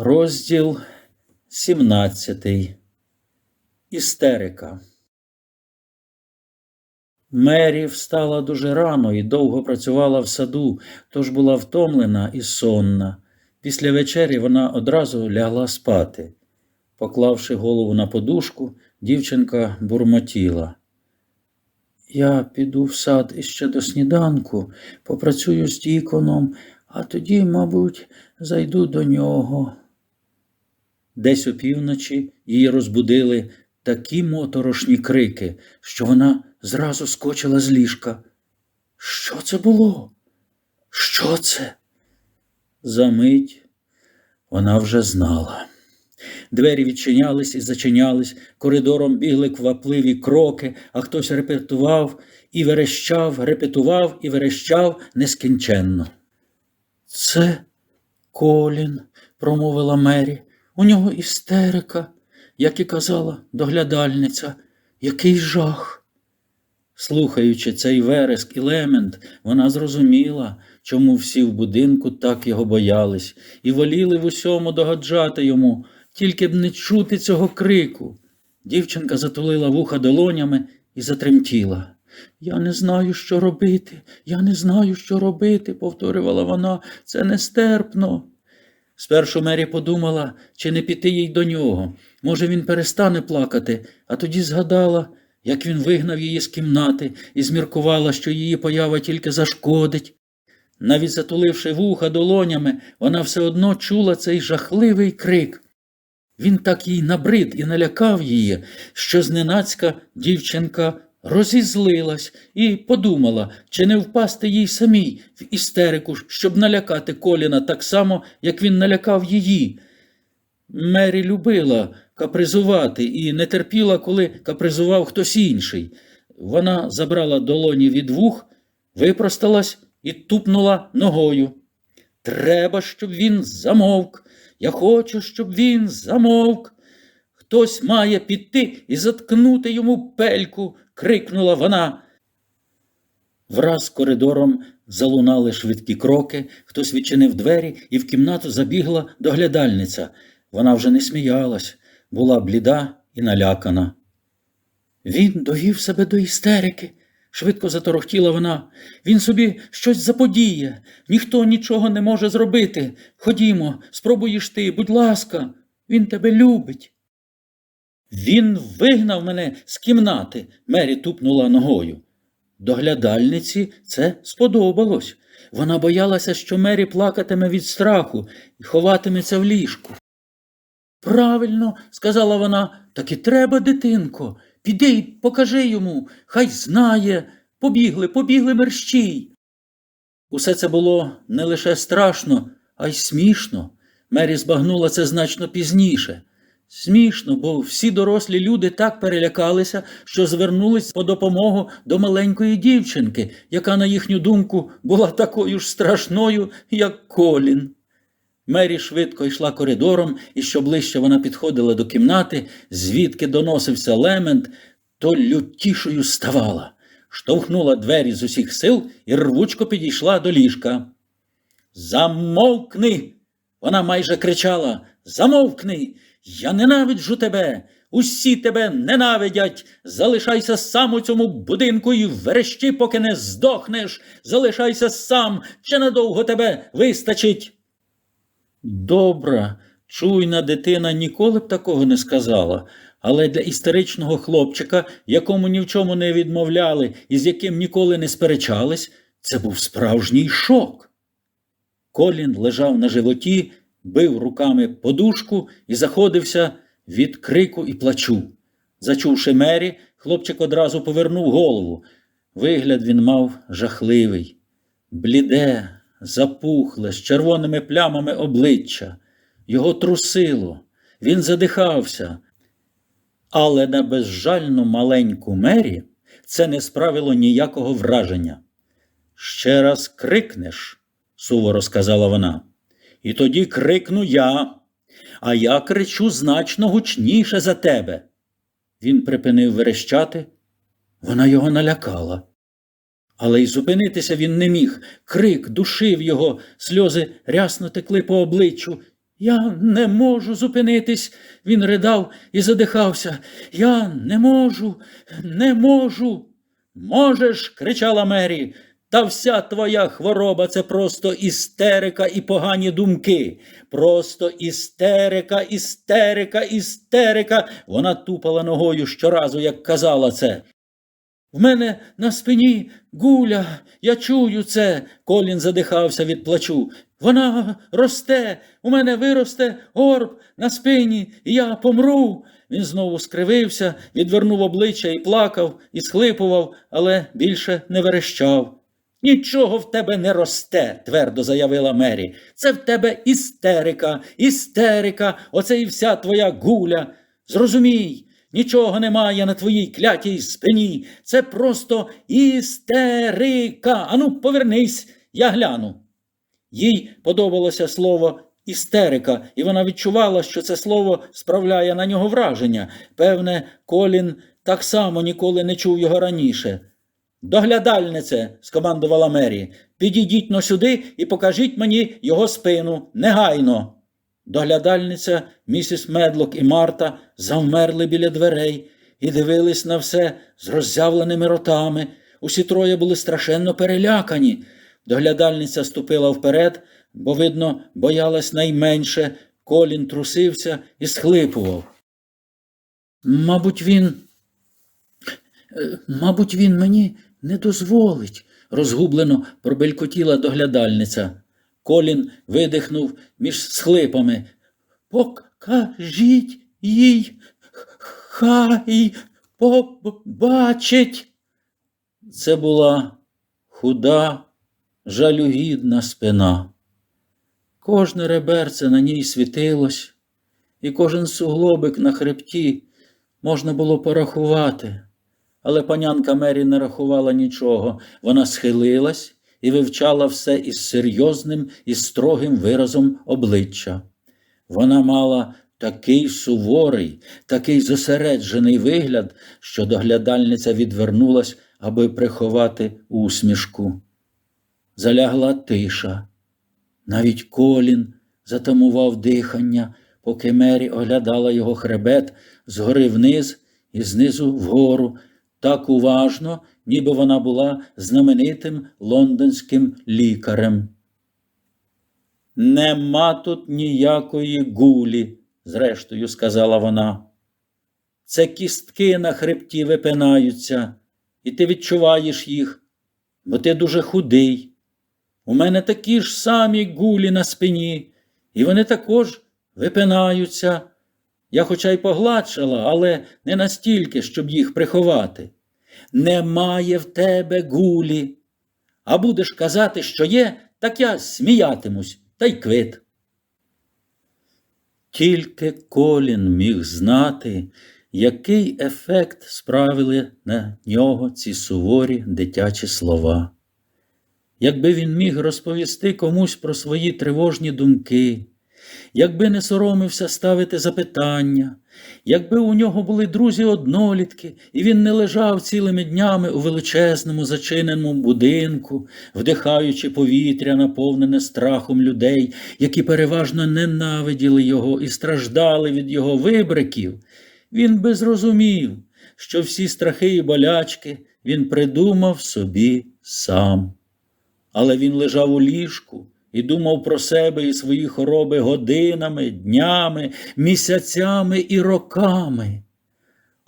Розділ 17. Істерика. Мері встала дуже рано і довго працювала в саду, тож була втомлена і сонна. Після вечері вона одразу лягла спати. Поклавши голову на подушку, дівчинка бурмотіла. Я піду в сад іще до сніданку, попрацюю з діконом, а тоді, мабуть, зайду до нього. Десь опівночі її розбудили такі моторошні крики, що вона зразу скочила з ліжка. Що це було? Що це? Замить вона вже знала. Двері відчинялись і зачинялись, коридором бігли квапливі кроки, а хтось репетував і верещав, репетував і верещав нескінченно. Це Колін, промовила Мері. У нього істерика, як і казала доглядальниця, який жах. Слухаючи цей вереск і лемент, вона зрозуміла, чому всі в будинку так його боялись, і воліли в усьому догаджати йому, тільки б не чути цього крику. Дівчинка затулила вуха долонями і затремтіла. Я не знаю, що робити, я не знаю, що робити, повторювала вона, це нестерпно. Спершу Мері подумала, чи не піти їй до нього. Може, він перестане плакати, а тоді згадала, як він вигнав її з кімнати і зміркувала, що її поява тільки зашкодить. Навіть затуливши вуха долонями, вона все одно чула цей жахливий крик. Він так їй набрид і налякав її, що зненацька дівчинка розізлилась і подумала, чи не впасти їй самій в істерику, щоб налякати Коліна так само, як він налякав її. Мері любила капризувати і не терпіла, коли капризував хтось інший. Вона забрала долоні від вух, випросталась і тупнула ногою. Треба, щоб він замовк. Я хочу, щоб він замовк. Хтось має піти і заткнути йому пельку, крикнула вона. Враз коридором залунали швидкі кроки, хтось відчинив двері, і в кімнату забігла доглядальниця. Вона вже не сміялась, була бліда і налякана. Він довів себе до істерики, швидко заторохтіла вона. Він собі щось заподіє, ніхто нічого не може зробити. Ходімо, спробуєш ти, будь ласка, він тебе любить. Він вигнав мене з кімнати, Мері тупнула ногою. Доглядальниці це сподобалось. Вона боялася, що Мері плакатиме від страху і ховатиметься в ліжку. Правильно, сказала вона, так і треба, дитинко. Піди й покажи йому, хай знає. Побігли, побігли мерщій. Усе це було не лише страшно, а й смішно. Мері збагнула це значно пізніше. Смішно, бо всі дорослі люди так перелякалися, що звернулись по допомогу до маленької дівчинки, яка, на їхню думку, була такою ж страшною, як Колін. Мері швидко йшла коридором, і що ближче вона підходила до кімнати, звідки доносився лемент, то лютішою ставала. Штовхнула двері з усіх сил і рвучко підійшла до ліжка. Замовкни! Вона майже кричала Замовкни! Я ненавиджу тебе! Усі тебе ненавидять! Залишайся сам у цьому будинку і верещи, поки не здохнеш! Залишайся сам, ще надовго тебе вистачить. Добра, чуйна дитина ніколи б такого не сказала, але для істеричного хлопчика, якому ні в чому не відмовляли і з яким ніколи не сперечались, це був справжній шок. Колін лежав на животі, бив руками подушку і заходився від крику і плачу. Зачувши мері, хлопчик одразу повернув голову. Вигляд він мав жахливий, бліде, запухле, з червоними плямами обличчя. Його трусило, він задихався. Але на безжальну маленьку мері це не справило ніякого враження. Ще раз крикнеш, суворо сказала вона. І тоді крикну я, а я кричу значно гучніше за тебе. Він припинив верещати, вона його налякала. Але й зупинитися він не міг. Крик душив його, сльози рясно текли по обличчю, Я не можу зупинитись, він ридав і задихався. Я не можу, не можу. Можеш, кричала Мері, та вся твоя хвороба це просто істерика і погані думки. Просто істерика, істерика, істерика. Вона тупала ногою щоразу, як казала це. В мене на спині гуля, я чую це. Колін задихався від плачу. Вона росте, у мене виросте горб на спині, і я помру. Він знову скривився, відвернув обличчя і плакав, і схлипував, але більше не верещав. Нічого в тебе не росте, твердо заявила Мері. Це в тебе істерика, істерика, оце і вся твоя гуля. Зрозумій, нічого немає на твоїй клятій спині. Це просто істерика. Ану, повернись, я гляну. Їй подобалося слово істерика, і вона відчувала, що це слово справляє на нього враження. Певне, Колін так само ніколи не чув його раніше. Доглядальнице, скомандувала Мері, підійдіть но сюди і покажіть мені його спину негайно. Доглядальниця, місіс Медлок і Марта завмерли біля дверей і дивились на все з роззявленими ротами. Усі троє були страшенно перелякані. Доглядальниця ступила вперед, бо, видно, боялась найменше, колін трусився і схлипував. Мабуть, він. е, Мабуть, він мені не дозволить, розгублено пробелькотіла доглядальниця. Колін видихнув між схлипами. Покажіть їй, хай побачить. Це була худа, жалюгідна спина. Кожне реберце на ній світилось, і кожен суглобик на хребті можна було порахувати. Але панянка Мері не рахувала нічого. Вона схилилась і вивчала все із серйозним і строгим виразом обличчя. Вона мала такий суворий, такий зосереджений вигляд, що доглядальниця відвернулась, аби приховати усмішку. Залягла тиша. Навіть колін затамував дихання, поки Мері оглядала його хребет згори вниз і знизу вгору, так уважно, ніби вона була знаменитим лондонським лікарем. Нема тут ніякої гулі, зрештою сказала вона. Це кістки на хребті випинаються, і ти відчуваєш їх, бо ти дуже худий. У мене такі ж самі гулі на спині, і вони також випинаються. Я хоча й погладшала, але не настільки, щоб їх приховати. Немає в тебе гулі. А будеш казати, що є, так я сміятимусь та й квит. Тільки Колін міг знати, який ефект справили на нього ці суворі дитячі слова. Якби він міг розповісти комусь про свої тривожні думки, якби не соромився ставити запитання, якби у нього були друзі-однолітки, і він не лежав цілими днями у величезному зачиненому будинку, вдихаючи повітря, наповнене страхом людей, які переважно ненавиділи його і страждали від його вибриків, він би зрозумів, що всі страхи і болячки він придумав собі сам. Але він лежав у ліжку і думав про себе і свої хвороби годинами, днями, місяцями і роками.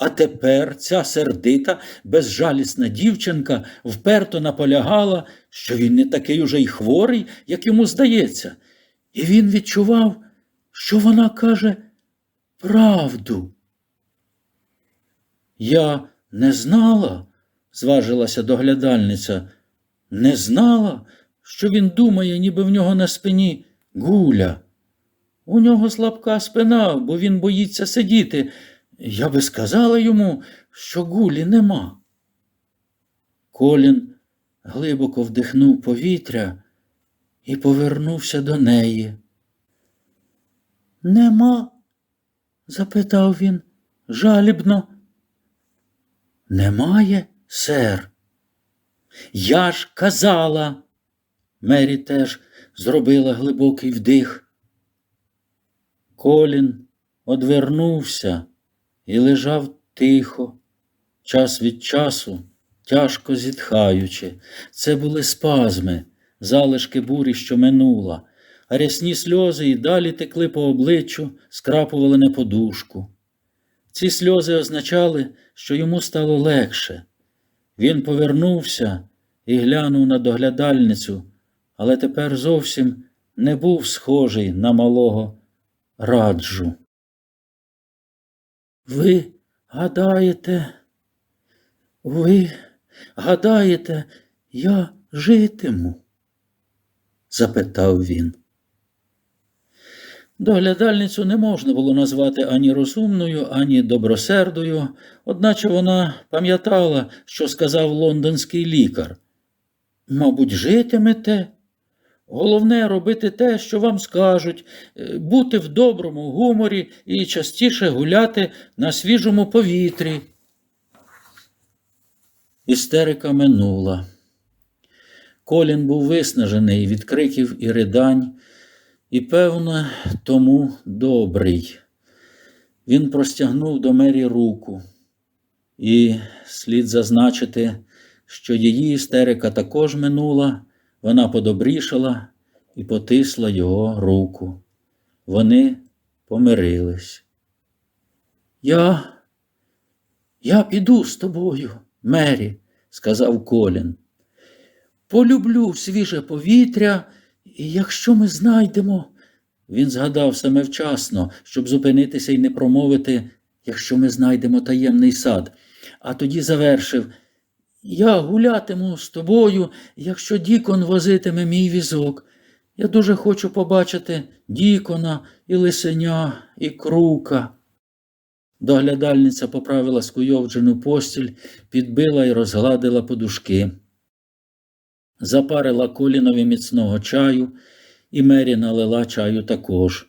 А тепер ця сердита, безжалісна дівчинка вперто наполягала, що він не такий уже й хворий, як йому здається, і він відчував, що вона каже правду. Я не знала, зважилася доглядальниця, не знала, що він думає, ніби в нього на спині гуля. У нього слабка спина, бо він боїться сидіти. Я би сказала йому, що гулі нема. Колін глибоко вдихнув повітря і повернувся до неї. Нема? запитав він жалібно. Немає, сер. Я ж казала. Мері теж зробила глибокий вдих. Колін одвернувся і лежав тихо, час від часу, тяжко зітхаючи. Це були спазми, залишки бурі, що минула, а рясні сльози і далі текли по обличчю, скрапували на подушку. Ці сльози означали, що йому стало легше. Він повернувся і глянув на доглядальницю, але тепер зовсім не був схожий на малого раджу. Ви гадаєте, ви гадаєте, я житиму? запитав він. Доглядальницю не можна було назвати ані розумною, ані добросердою, одначе вона пам'ятала, що сказав лондонський лікар. Мабуть, житимете? Головне робити те, що вам скажуть, е, бути в доброму гуморі і частіше гуляти на свіжому повітрі. Істерика минула. Колін був виснажений від криків і ридань, і, певно, тому добрий. Він простягнув до мері руку, і слід зазначити, що її істерика також минула, вона подобрішала і потисла його руку. Вони помирились. Я, я піду з тобою, Мері, сказав Колін. Полюблю свіже повітря, і якщо ми знайдемо. Він згадав саме вчасно, щоб зупинитися і не промовити, якщо ми знайдемо таємний сад, а тоді завершив Я гулятиму з тобою, якщо Дікон возитиме мій візок. Я дуже хочу побачити Дікона і лисеня, і крука. Доглядальниця поправила скуйовджену постіль, підбила і розгладила подушки. Запарила колінові міцного чаю, і Мері налила чаю також.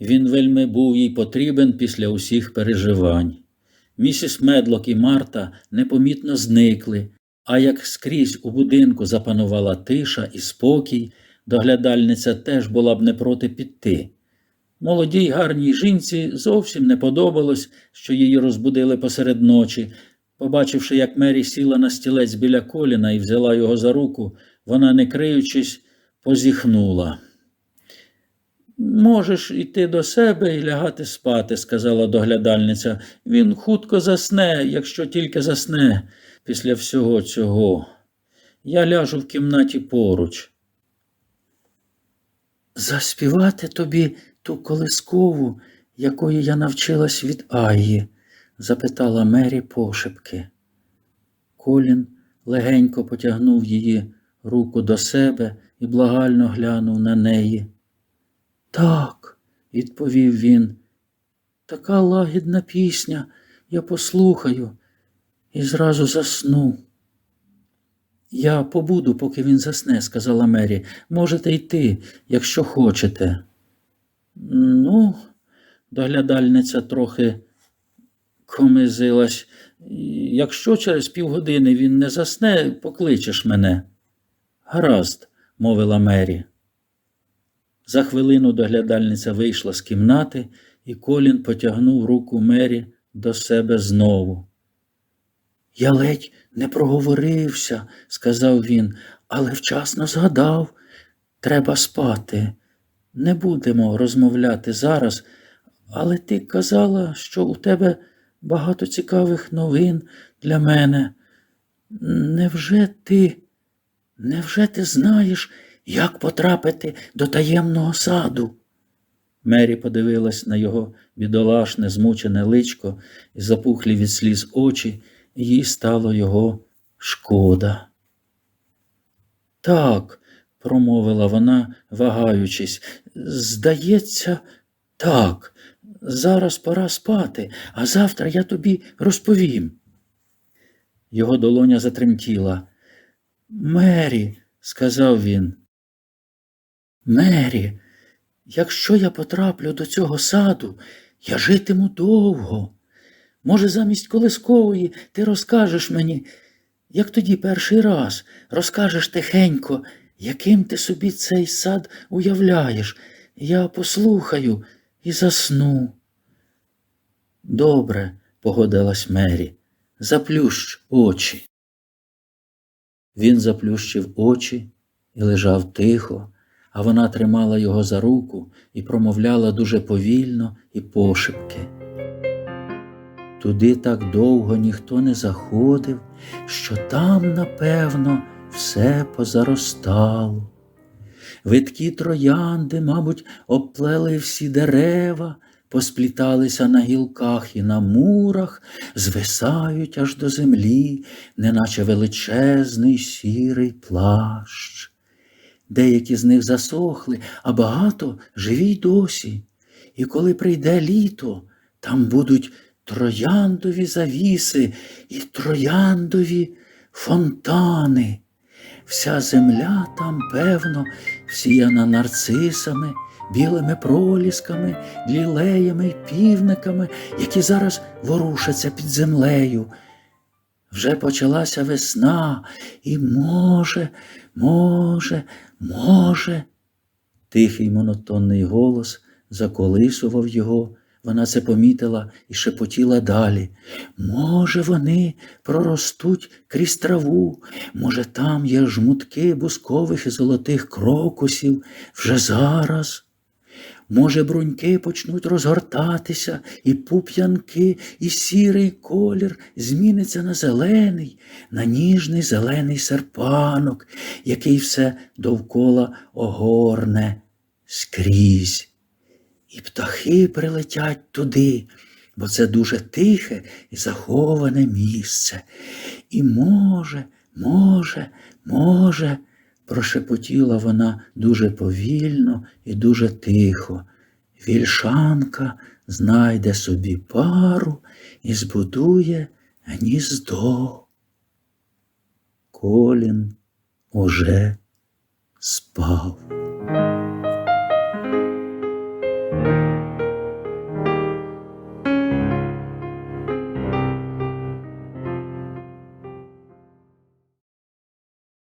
Він вельми був їй потрібен після усіх переживань. Місіс Медлок і Марта непомітно зникли, а як скрізь у будинку запанувала тиша і спокій, доглядальниця теж була б не проти піти. Молодій гарній жінці зовсім не подобалось, що її розбудили посеред ночі. Побачивши, як Мері сіла на стілець біля коліна і взяла його за руку, вона, не криючись, позіхнула. Можеш іти до себе і лягати спати, сказала доглядальниця. Він хутко засне, якщо тільки засне після всього цього. Я ляжу в кімнаті поруч. Заспівати тобі ту колискову, якої я навчилась від Аї? запитала Мері пошепки. Колін легенько потягнув її руку до себе і благально глянув на неї. Так, відповів він, така лагідна пісня, я послухаю і зразу засну. Я побуду, поки він засне, сказала Мері. Можете йти, якщо хочете. Ну, доглядальниця трохи комизилась. Якщо через півгодини він не засне, покличеш мене. Гаразд, мовила Мері. За хвилину доглядальниця вийшла з кімнати, і Колін потягнув руку Мері до себе знову. Я ледь не проговорився, сказав він, але вчасно згадав. Треба спати. Не будемо розмовляти зараз, але ти казала, що у тебе багато цікавих новин для мене. Невже ти, невже ти знаєш, як потрапити до таємного саду? Мері подивилась на його бідолашне, змучене личко і запухлі від сліз очі, і їй стало його шкода. Так, промовила вона, вагаючись, здається, так, зараз пора спати, а завтра я тобі розповім. Його долоня затремтіла. Мері, сказав він. Мері, якщо я потраплю до цього саду, я житиму довго. Може, замість колискової ти розкажеш мені, як тоді перший раз, розкажеш тихенько, яким ти собі цей сад уявляєш. Я послухаю, і засну. Добре, погодилась Мері, заплющ очі. Він заплющив очі і лежав тихо, а вона тримала його за руку і промовляла дуже повільно і пошепки. Туди так довго ніхто не заходив, що там, напевно, все позаростало. Видкі троянди, мабуть, обплели всі дерева, поспліталися на гілках і на мурах, звисають аж до землі, неначе величезний сірий плащ. Деякі з них засохли, а багато живі й досі. І коли прийде літо, там будуть трояндові завіси і трояндові фонтани. Вся земля там, певно, всіяна нарцисами, білими пролісками, лілеями й півниками, які зараз ворушаться під землею. Вже почалася весна, і може, може, може. Тихий монотонний голос заколисував його. Вона це помітила і шепотіла далі. Може, вони проростуть крізь траву, може, там є жмутки бускових і золотих крокусів вже зараз. Може, бруньки почнуть розгортатися, і пуп'янки, і сірий колір зміниться на зелений, на ніжний зелений серпанок, який все довкола огорне скрізь. І птахи прилетять туди, бо це дуже тихе і заховане місце. І може, може, може, прошепотіла вона дуже повільно і дуже тихо. Вільшанка знайде собі пару і збудує гніздо. Колін уже спав.